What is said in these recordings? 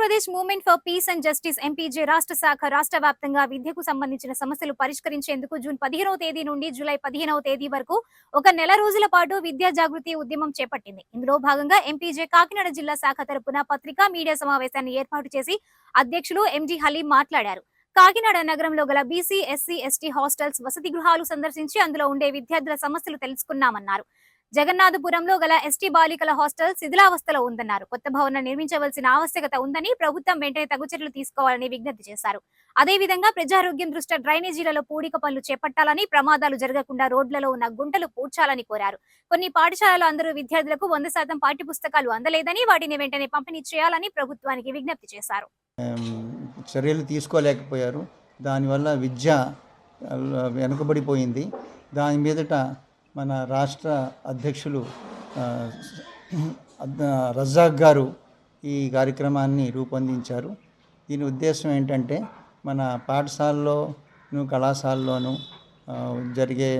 For peace and justice MPJ రాష్ట్ర శాఖ రాష్ట్ర వ్యాప్తంగా విద్యకు సంబంధించిన సమస్యలు పరిష్కరించేందుకు జూన్ పదిహేనవ తేదీ నుండి జూలై పదిహేనవ తేదీ వరకు ఒక నెల రోజుల పాటు విద్యా జాగృతి ఉద్యమం చేపట్టింది. ఇందులో భాగంగా ఎంపీజే కాకినాడ జిల్లా శాఖ తరపున పత్రికా మీడియా సమావేశాన్ని ఏర్పాటు చేసి అధ్యక్షులు ఎంజీ హలీం మాట్లాడారు. కాకినాడ నగరంలో గల బీసీ ఎస్సీ ఎస్టీ హాస్టల్స్ వసతి గృహాలు సందర్శించి అందులో ఉండే విద్యార్థుల సమస్యలు తెలుసుకున్నామన్నారు. జగన్నాథపురంలో గల ఎస్టీ బాలికల హాస్టల్ శిథిలావస్థలో ఉందన్నారు. కొత్త భవనం నిర్మించవలసిన ఆవశ్యకత ఉందని ప్రభుత్వం వెంటనే తగు చర్యలు తీసుకోవాలని విజ్ఞప్తి చేశారు. అదేవిధంగా ప్రజారోగ్యం దృష్ట్యా డ్రైనేజీలలో పూడిక పనులు చేపట్టాలని ప్రమాదాలు జరగకుండా రోడ్లలో ఉన్న గుంటలు పూడ్చాలని కోరారు. కొన్ని పాఠశాలలు అందరూ విద్యార్థులకు వంద శాతం పాఠ్యపుస్తకాలు అందలేదని వాటిని వెంటనే పంపిణీ చేయాలని ప్రభుత్వానికి విజ్ఞప్తి చేశారు. చర్యలు తీసుకోలేకపోయారు. దానివల్ల విద్య వెనుకబడిపోయింది. దాని మీదట మన రాష్ట్ర అధ్యక్షులు రజాక్ గారు ఈ కార్యక్రమాన్ని రూపొందించారు. దీని ఉద్దేశం ఏంటంటే మన పాఠశాలలోను కళాశాలలోను జరిగే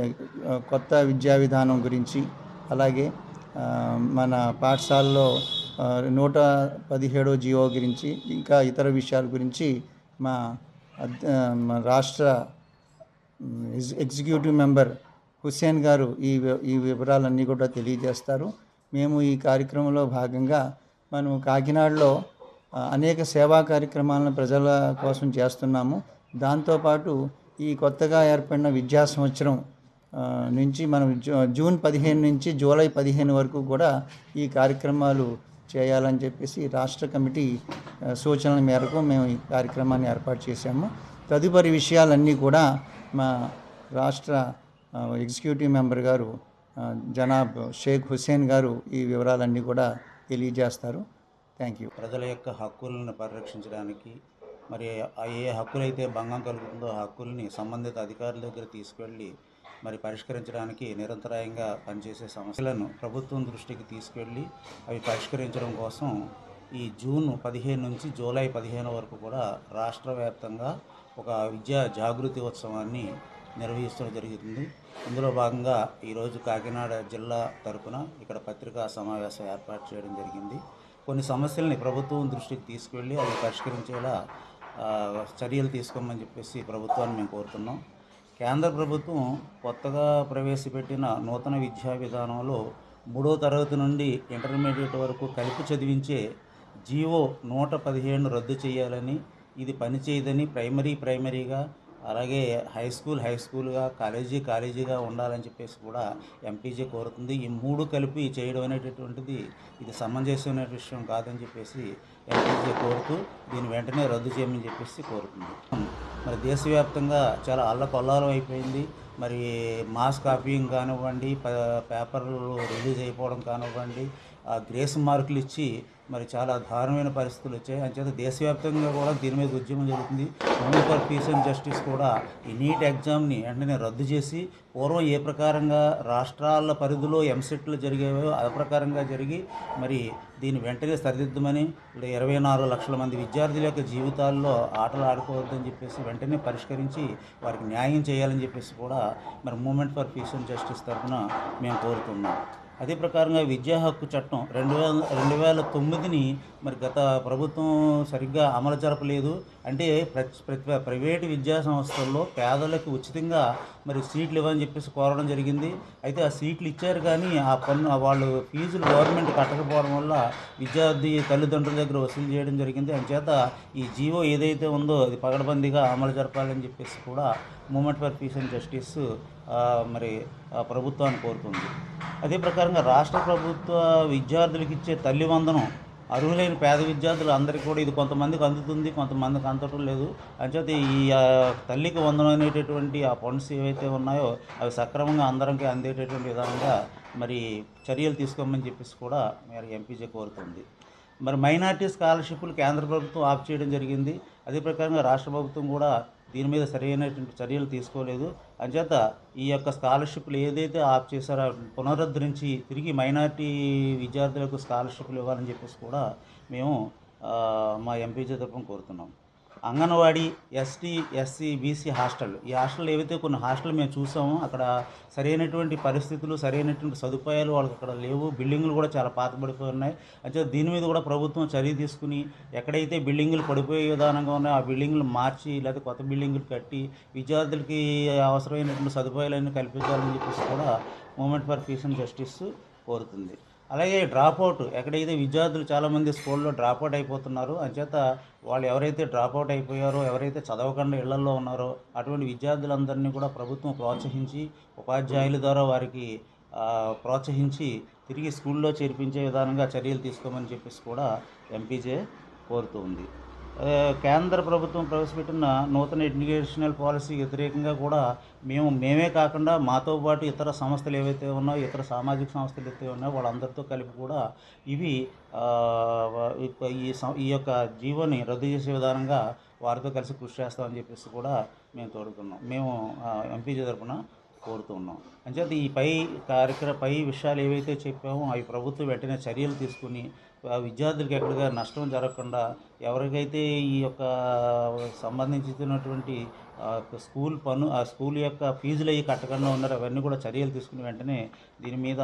కొత్త విద్యా విధానం గురించి అలాగే మన పాఠశాలలో నూట పదిహేడో జియో గురించి ఇంకా ఇతర విషయాల గురించి మా అద్- రాష్ట్ర ఎగ్జిక్యూటివ్ మెంబర్ హుస్సేన్ గారు ఈ ఈ వివరాలన్నీ కూడా తెలియజేస్తారు. మేము ఈ కార్యక్రమంలో భాగంగా మనం కాకినాడలో అనేక సేవా కార్యక్రమాలను ప్రజల కోసం చేస్తున్నాము. దాంతోపాటు ఈ కొత్తగా ఏర్పడిన విద్యా సంవత్సరం నుంచి మనం జూన్ పదిహేను నుంచి జూలై పదిహేను వరకు కూడా ఈ కార్యక్రమాలు చేయాలని చెప్పేసి రాష్ట్ర కమిటీ సూచనల మేరకు మేము ఈ కార్యక్రమాన్ని ఏర్పాటు చేశాము. తదుపరి విషయాలన్నీ కూడా మా రాష్ట్ర ఎగ్జిక్యూటివ్ మెంబర్ గారు జనాబ్ షేక్ హుస్సేన్ గారు ఈ వివరాలన్నీ కూడా తెలియజేస్తారు. Thank you. ప్రజల యొక్క హక్కులను పరిరక్షించడానికి మరి ఏ హక్కులైతే భంగం కలుగుతుందో హక్కుల్ని సంబంధిత అధికారుల దగ్గర తీసుకెళ్ళి మరి పరిష్కరించడానికి నిరంతరాయంగా పనిచేసే సమస్యలను ప్రభుత్వం దృష్టికి తీసుకెళ్ళి అవి పరిష్కరించడం కోసం ఈ జూన్ పదిహేను నుంచి జూలై పదిహేను వరకు కూడా రాష్ట్ర వ్యాప్తంగా ఒక విద్యా జాగృతి ఉత్సవాన్ని నిర్వహించడం జరుగుతుంది. ఇందులో భాగంగా ఈరోజు కాకినాడ జిల్లా తరపున ఇక్కడ పత్రికా సమావేశం ఏర్పాటు చేయడం జరిగింది. కొన్ని సమస్యల్ని ప్రభుత్వం దృష్టికి తీసుకెళ్ళి అవి పరిష్కరించేలా చర్యలు తీసుకోమని చెప్పేసి ప్రభుత్వాన్ని మేము కోరుతున్నాం. కేంద్ర ప్రభుత్వం కొత్తగా ప్రవేశపెట్టిన నూతన విద్యా విధానంలో మూడో తరగతి నుండి ఇంటర్మీడియట్ వరకు కలిపి చదివించే జీవో నూట పదిహేను రద్దు చేయాలని ఇది పనిచేయదని ప్రైమరీ ప్రైమరీగా అలాగే హై స్కూల్ హై స్కూల్గా కాలేజీ కాలేజీగా ఉండాలని చెప్పేసి కూడా ఎంపీజీ కోరుతుంది. ఈ మూడు కలిపి చేయడం అనేటటువంటిది ఇది సమంజసమైన విషయం కాదని చెప్పేసి ఎంపీజీ కోరుతూ దీన్ని వెంటనే రద్దు చేయమని చెప్పేసి కోరుతుంది మరి దేశవ్యాప్తంగా చాలా అల్లకొల్లాలం అయిపోయింది. మరి మాస్ కాపీయింగ్ కానివ్వండి పేపర్లు రిలీజ్ అయిపోవడం కానివ్వండి ఆ గ్రేస్ మార్కులు ఇచ్చి మరి చాలా దారుణమైన పరిస్థితులు వచ్చాయి. అంచేత దేశవ్యాప్తంగా కూడా దీని మీద ఉద్యమం జరుగుతుంది. Move for peace and justice కూడా ఈ నీట్ ఎగ్జామ్ని వెంటనే రద్దు చేసి పూర్వం ఏ ప్రకారంగా రాష్ట్రాల పరిధిలో ఎంసెట్లు జరిగేవో ఆ ప్రకారంగా జరిగి మరి దీన్ని వెంటనే సరిదిద్దమని ఇరవై నాలుగు లక్షల మంది విద్యార్థుల యొక్క జీవితాల్లో ఆటలు ఆడుకోవద్దని చెప్పేసి వెంటనే పరిష్కరించి వారికి న్యాయం చేయాలని చెప్పేసి కూడా మరి moment for peace and justice తరఫున మేము కోరుతున్నాం. అదే ప్రకారంగా విద్యా హక్కు చట్టం రెండు వేల రెండు వేల తొమ్మిదిని మరి గత ప్రభుత్వం సరిగ్గా అమలు జరపలేదు. అంటే ప్రతి ప్రతి ప్రైవేటు విద్యా సంస్థల్లో పేదలకు ఉచితంగా మరి సీట్లు ఇవ్వని చెప్పేసి కోరడం జరిగింది. అయితే ఆ సీట్లు ఇచ్చారు కానీ ఆ పన్ను వాళ్ళు ఫీజులు గవర్నమెంట్ కట్టకపోవడం వల్ల విద్యార్థి తల్లిదండ్రుల దగ్గర వసూలు చేయడం జరిగింది. అంచేత ఈ జీవో ఏదైతే ఉందో అది పగడబందీగా అమలు జరపాలని చెప్పేసి కూడా moment for peace and justice మరి ప్రభుత్వాన్ని కోరుతుంది. అదే ప్రకారంగా రాష్ట్ర ప్రభుత్వ విద్యార్థులకు ఇచ్చే తల్లి వందనం అర్హులైన పేద విద్యార్థులు అందరికీ కూడా ఇది కొంతమందికి అందుతుంది కొంతమందికి అందటం లేదు. అంచేత ఈ తల్లికి వందనం అనేటటువంటి ఆ ఫండ్స్ ఏవైతే ఉన్నాయో అవి సక్రమంగా అందరికీ అందేటటువంటి విధంగా మరి చర్యలు తీసుకోమని చెప్పేసి కూడా మరి ఎంపీజే కోరుతుంది. మరి మైనార్టీ స్కాలర్షిప్లు కేంద్ర ప్రభుత్వం ఆఫ్ చేయడం జరిగింది. అదే ప్రకారంగా రాష్ట్ర ప్రభుత్వం కూడా దీని మీద సరైనటువంటి చర్యలు తీసుకోలేదు. అంచేత ఈ యొక్క స్కాలర్షిప్లు ఏదైతే ఆఫ్ చేశారో పునరుద్ధరించి తిరిగి మైనార్టీ విద్యార్థులకు స్కాలర్షిప్లు ఇవ్వాలని చెప్పేసి కూడా మేము మా ఎంపీజీ తరఫున కోరుతున్నాం. Anganwadi ST SC BC hostel ఈ హాస్టల్ ఏవైతే కొన్ని హాస్టల్ మేము చూసామో అక్కడ సరైనటువంటి పరిస్థితులు సరైనటువంటి సదుపాయాలు వాళ్ళకి అక్కడ లేవు. బిల్డింగులు కూడా చాలా పాతబడిపోయి ఉన్నాయి. అంటే దీని మీద కూడా ప్రభుత్వం చర్య తీసుకుని ఎక్కడైతే బిల్డింగులు పడిపోయే విధానంగా ఉన్నాయో ఆ బిల్డింగులు మార్చి లేకపోతే కొత్త బిల్డింగులు కట్టి విద్యార్థులకి అవసరమైనటువంటి సదుపాయాలన్నీ కల్పించాలని చెప్పేసి కూడా moment for peace and justice కోరుతుంది. అలాగే డ్రాప్ అవుట్ ఎక్కడైతే విద్యార్థులు చాలామంది స్కూల్లో డ్రాప్ అవుట్ అయిపోతున్నారు అంచేత వాళ్ళు ఎవరైతే డ్రాప్ అవుట్ అయిపోయారో ఎవరైతే చదవకుండా ఇళ్ళలో ఉన్నారో అటువంటి విద్యార్థులందరినీ కూడా ప్రభుత్వం ప్రోత్సహించి ఉపాధ్యాయుల ద్వారా వారికి ప్రోత్సహించి తిరిగి స్కూల్లో చేర్పించే విధానంగా చర్యలు తీసుకోమని చెప్పేసి కూడా ఎంపీజే కోరుతూ ఉంది. కేంద్ర ప్రభుత్వం ప్రవేశపెట్టిన నూతన ఎడ్యుకేషనల్ పాలసీ వ్యతిరేకంగా కూడా మేము మేమే కాకుండా మాతో పాటు ఇతర సంస్థలు ఏవైతే ఉన్నాయో ఇతర సామాజిక సంస్థలు అయితే ఉన్నాయో వాళ్ళందరితో కలిపి కూడా ఇవి ఈ- ఈ యొక్క జీవోని రద్దు చేసే విధానంగా వారితో కలిసి కృషి చేస్తామని చెప్పేసి కూడా మేము కోరుతున్నాం మేము ఎంపీజీ తరఫున కోరుతూ ఉన్నాం. అంచేత ఈ పై కార్యక్రమ పై విషయాలు ఏవైతే చెప్పామో అవి ప్రభుత్వం వెంటనే చర్యలు తీసుకుని విద్యార్థులకు ఎక్కడిగా నష్టం జరగకుండా ఎవరికైతే ఈ యొక్క సంబంధించినటువంటి స్కూల్ పను ఆ స్కూల్ యొక్క ఫీజులు అవి కట్టకుండా ఉన్నారో అవన్నీ కూడా చర్యలు తీసుకుని వెంటనే దీని మీద